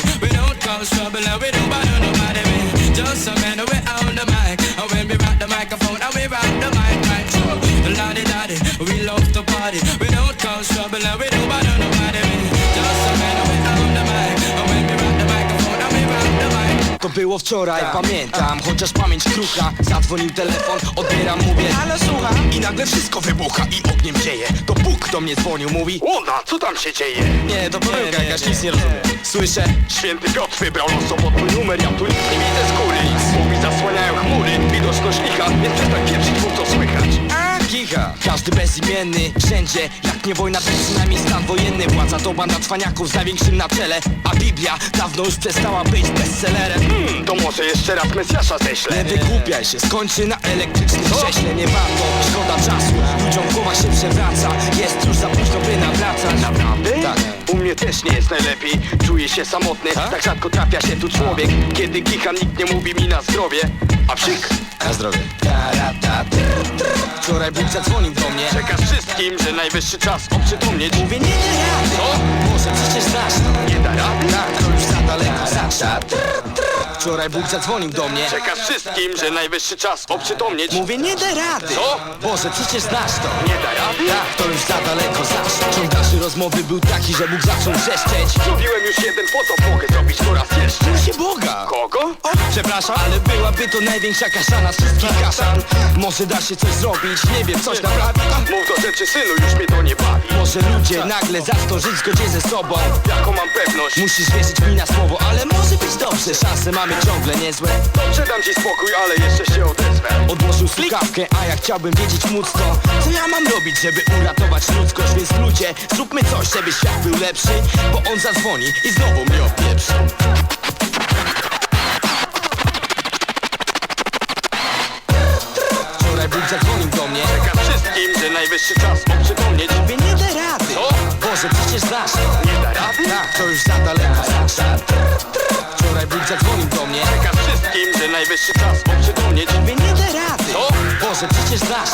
cause trouble and we don't bother nobody. We just a man we on the mic. And when we rock the microphone and we rock the mic right through. Lottie daddy, we love to party. We don't To było wczoraj, pamiętam Chociaż pamięć krucha. Zadzwonił telefon, odbieram, mówię Ale słucham. I nagle wszystko wybucha i ogniem dzieje. To Bóg do mnie dzwonił, mówi Ona, co tam się dzieje? Nie, to pomyłka jakaś, nic nie rozumiem. Słyszę, Święty Piotr wybrał losowo twój numer Ja tu nic nie widzę z góry. Słowi zasłaniają chmury Widoczność licha. Więc przestań pieprzyć, kicha Każdy bezimienny, wszędzie. Jak nie wojna, to przynajmniej stan wojenny. Władza to banda cwaniaków z największym na czele. A Biblia dawno już przestała być bestsellerem. Hmm, To może jeszcze raz Mesjasza ześlę. Nie wygłupiaj się, skończy na elektrycznym krześle. Nie warto, szkoda czasu. Ludziom głowa się przewraca. Jest już za późno, by nawracać. Naprawdę? Tak. U mnie też nie jest najlepiej. Czuję się samotny. Tak? Tak rzadko trafia się tu człowiek. Kiedy kicha nikt nie mówi mi na zdrowie. A psik? Na zdrowie Wczoraj Bóg zadzwonił do mnie. Przekaż wszystkim, że najwyższy czas oprzytomnieć. Mówię nie da rady Co? Może przecież znasz. To Nie da rady? Tak, to już za daleko zawsze Wczoraj Bóg zadzwonił do mnie. Przekaż wszystkim, że najwyższy czas oprzytomnieć. Mówię nie da rady. Co? Boże przecież znasz to. Nie da rady? Tak, to już za daleko zawsze Ciąg dalszy rozmowy był taki, że Bóg zaczął wrzeszczeć Zrobiłem już jeden, po co mogę zrobić to raz jeszcze? się Boga Kogo? O, przepraszam, ale byłaby to największa kaszana z wszystkich kaszan. Może da się coś zrobić, nie wiem, coś naprawić Mów do rzeczy synu, już mnie to nie bawi. Może ludzie nagle zaczną żyć w zgodzie ze sobą? Jaką mam pewność? Musisz wierzyć mi na słowo, ale może być dobrze. Szanse mamy ciągle niezłe. Dobrze dam ci spokój, ale jeszcze się odezwę. Odłożył słuchawkę, a ja chciałbym wiedzieć móc to. Co ja mam robić, żeby uratować ludzkość? Więc ludzie, zróbmy coś, żeby świat był lepszy Bo on zadzwoni i znowu mnie opieprzy zadzwonił do mnie. Przekaż wszystkim, że najwyższy czas oprzytomnieć Mówię nie da rady. Co? Boże, przecież znasz. Nie da rady? Tak, to już za daleko. Wczoraj Bóg zadzwonił do mnie. Przekaż wszystkim, że najwyższy czas oprzytomnieć Mówię nie da rady. Co? Boże, przecież znasz